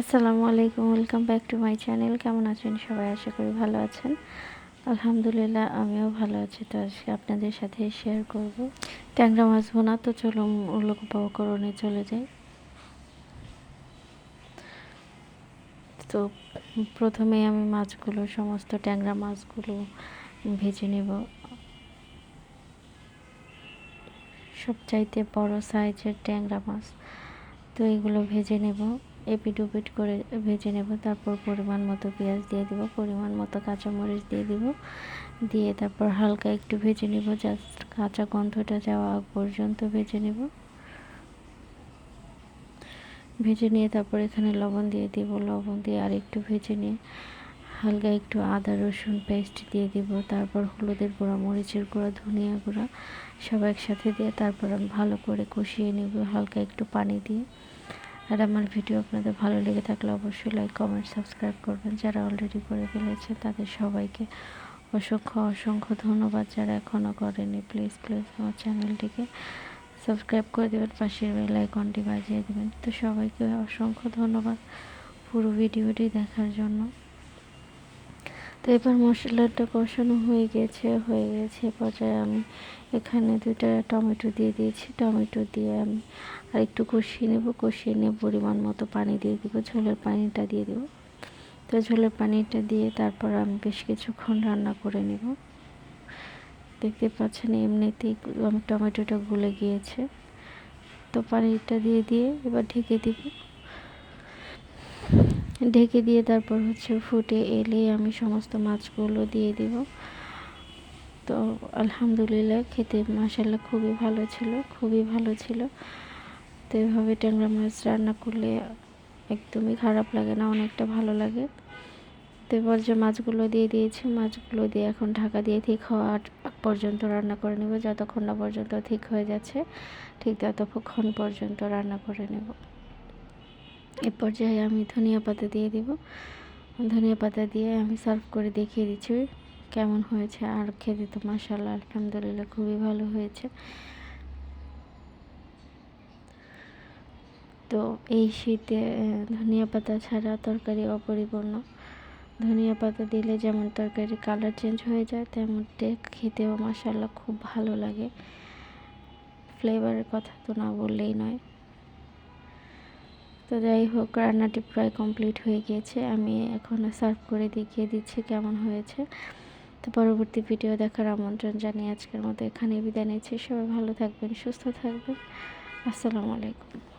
আসসালামু আলাইকুম, welcome back to my channel. কেমন আছেন সবাই? আশা করি ভালো আছেন। আলহামদুলিল্লাহ, আমিও ভালো আছি। তো আজকে আপনাদের সাথে শেয়ার করব। ট্যাংরা মাছ বোনা, তো চলো লোক উপকরণে চলে যাই। তো প্রথমে আমি মাছগুলো, সমস্ত ট্যাংরা মাছগুলো ভেজে নেব। সবচাইতে বড় সাইজের ট্যাংরা মাছ। তো এগুলো ভেজে নেব। এপিট উপিট করে ভেজে নেব। তারপর পরিমাণ মতো পেঁয়াজ দিয়ে দিব, পরিমাণ মতো কাঁচামরিচ দিয়ে দিব। দিয়ে তারপর হালকা একটু ভেজে নেব, জাস্ট কাঁচা গন্ধটা যাওয়া পর্যন্ত ভেজে নেব। ভেজে নিয়ে তারপর এখানে লবণ দিয়ে দিব, লবণ দিয়ে আর একটু ভেজে নিয়ে হালকা একটু আদা, রসুন পেস্ট দিয়ে দিব। তারপর হলুদের গুঁড়া, মরিচের গুঁড়া, ধনিয়া গুঁড়া সব একসাথে দিয়ে তারপর ভালো করে কষিয়ে নেব হালকা একটু পানি দিয়ে। আর আমার ভিডিও আপনাদের ভালো লেগে থাকলে অবশ্যই লাইক কমেন্ট সাবস্ক্রাইব করবেন। যারা অলরেডি করে ফেলেছে তাদের সবাইকে অসংখ্য অসংখ্য ধন্যবাদ যারা এখনও করেনি প্লিজ প্লিজ আমার চ্যানেলটিকে সাবস্ক্রাইব করে দেবেন, পাশের বেল আইকনটি বাজিয়ে দেবেন। তো সবাইকে অসংখ্য ধন্যবাদ পুরো ভিডিওটি দেখার জন্য। তো এবার মশলাটা কষানো হয়ে গেছে হয়ে গেছে। পর্যায়ে আমি এখানে দুইটা টমেটো দিয়ে দিয়েছি। টমেটো দিয়ে আমি আর একটু কষিয়ে নেব। কষিয়ে নিয়ে পরিমাণ মতো পানি দিয়ে দেবো। ঝোলের পানিটা দিয়ে দেবো। তো ঝোলের পানিটা দিয়ে তারপর আমি বেশ কিছুক্ষণ রান্না করে নেব। দেখতে পাচ্ছেন এমনিতেই টমেটোটা গলে গিয়েছে। তো পানিটা দিয়ে দিয়ে এবার ঢেকে দিব। ঢেকে দিয়ে তারপর হচ্ছে ফুটে এলে আমি সমস্ত মাছগুলো দিয়ে দেব। তো আলহামদুলিল্লাহ খেতে মাসাল্লাহ খুবই ভালো ছিল, খুবই ভালো ছিল। তো এভাবে ট্যাংরা মাছ রান্না করলে একদমই খারাপ লাগে না, অনেকটা ভালো লাগে। তো এবার যে মাছগুলো দিয়ে দিয়েছি, মাছগুলো দিয়ে এখন ঢাকা দিয়ে ঠিক হওয়ার পর্যন্ত রান্না করে নেব। যতক্ষণ না পর্যন্ত ঠিক হয়ে যাচ্ছে, ঠিক ততক্ষণ পর্যন্ত রান্না করে নেব। এ পর্যায়ে আমি ধনিয়া পাতা দিয়ে দিব। ধনিয়া পাতা দিয়ে আমি সার্ভ করে দেখিয়ে দিচ্ছি কেমন হয়েছে আর খেতে তো মাসাল্লাহ আলহামদুলিল্লাহ খুবই ভালো হয়েছে। তো এই শীতে ধনিয়া পাতা ছাড়া তরকারি অপরিপূর্ণ। ধনিয়া পাতা দিলে যেমন তরকারি কালার চেঞ্জ হয়ে যায়, তেমন খেতেও মাসাল্লাহ খুব ভালো লাগে। ফ্লেভারের কথা তো না বললেই নয়। তো যাই হোক, রান্নাটি প্রায় কমপ্লিট হয়ে গিয়েছে। আমি এখন সার্ভ করে দেখিয়ে দিচ্ছি কেমন হয়েছে। তো পরবর্তী ভিডিও দেখার আমন্ত্রণ জানিয়ে আজকের মতো এখানে বিদায় নিচ্ছি। সবাই ভালো থাকবেন, সুস্থ থাকবেন। আসসালামু আলাইকুম।